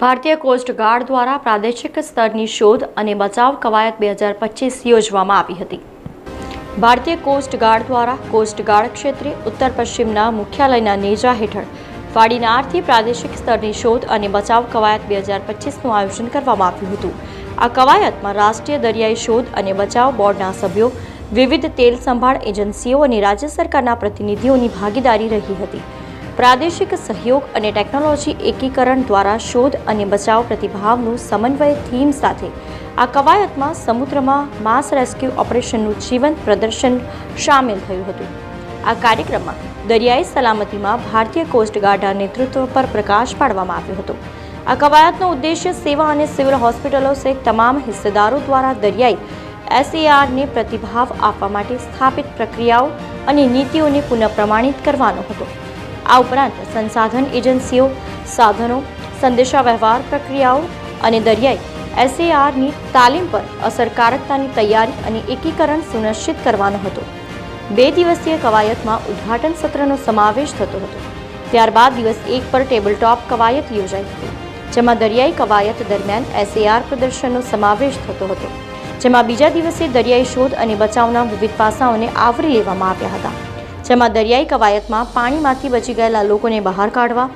ભારતીય coast guard દ્વારા પ્રાદેશિક સ્તરની શોધ અને બચાવ કવાયત બે હજાર પચીસ યોજવામાં આવી હતી. ભારતીય કોસ્ટ ગાર્ડ દ્વારા કોસ્ટ ગાર્ડ ક્ષેત્રે ઉત્તર પશ્ચિમના મુખ્યાલયના નેજા હેઠળ વાડીનારથી પ્રાદેશિક સ્તરની શોધ અને બચાવ કવાયત બે હજાર પચીસનું આયોજન કરવામાં આવ્યું હતું. આ કવાયતમાં રાષ્ટ્રીય દરિયાઈ શોધ અને બચાવ બોર્ડના સભ્યો, વિવિધ તેલ સંભાળ એજન્સીઓ અને રાજ્ય સરકારના પ્રતિનિધિઓની ભાગીદારી રહી હતી. પ્રાદેશિક સહયોગ અને ટેકનોલોજી એકીકરણ દ્વારા શોધ અને બચાવ પ્રતિભાવનું સમન્વય થીમ સાથે આ કવાયતમાં સમુદ્રમાં માસ રેસ્ક્યુ ઓપરેશનનું જીવંત પ્રદર્શન સામેલ થયું હતું. આ કાર્યક્રમમાં દરિયાઈ સલામતીમાં ભારતીય કોસ્ટગાર્ડના નેતૃત્વ પર પ્રકાશ પાડવામાં આવ્યો હતો. આ કવાયતનો ઉદ્દેશ્ય સેવા અને સિવિલ હોસ્પિટલો સહિત તમામ હિસ્સેદારો દ્વારા દરિયાઈ એસએઆરને પ્રતિભાવ આપવા માટે સ્થાપિત પ્રક્રિયાઓ અને નીતિઓને પુનઃપ્રમાણિત કરવાનો હતો. આ ઉપરાંત સંસાધન એજન્સીઓ, સાધનો સંદેશાવ્યવહાર પ્રક્રિયાઓ અને દરિયાઈ એસએઆરની તાલીમ પર અસરકારકતાની તૈયારી અને એકીકરણ સુનિશ્ચિત કરવાનો હતો. બે દિવસીય કવાયતમાં ઉદ્ઘાટન સત્રનો સમાવેશ થતો હતો. ત્યારબાદ દિવસ એક પર ટેબલ ટોપ કવાયત યોજાઈ હતી, જેમાં દરિયાઈ કવાયત દરમિયાન એસએઆર પ્રદર્શનનો સમાવેશ થતો હતો, જેમાં બીજા દિવસે દરિયાઈ શોધ અને બચાવના વિવિધ પાસાઓને આવરી લેવામાં આવ્યા હતા. જેમાં દરિયાઈ કવાયતમાં પાણીમાંથી બચી ગયેલા લોકોને બહાર કાઢવા,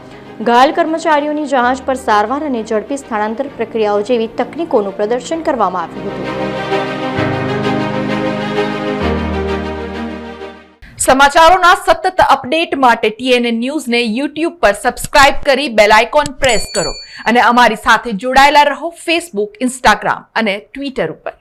ઘાયલ કર્મચારીઓની જહાજ પર સારવાર અને ઝડપી સ્થળાંતર પ્રક્રિયાઓ જેવી તકનીકોનું પ્રદર્શન કરવામાં આવ્યું હતું. સમાચારોના સતત અપડેટ માટે ટીએનએ ન્યૂઝને યુટ્યુબ પર સબસ્ક્રાઇબ કરી બેલ આઇકોન પ્રેસ કરો અને અમારી સાથે જોડાયેલા રહો ફેસબુક, ઇન્સ્ટાગ્રામ અને ટ્વિટર ઉપર.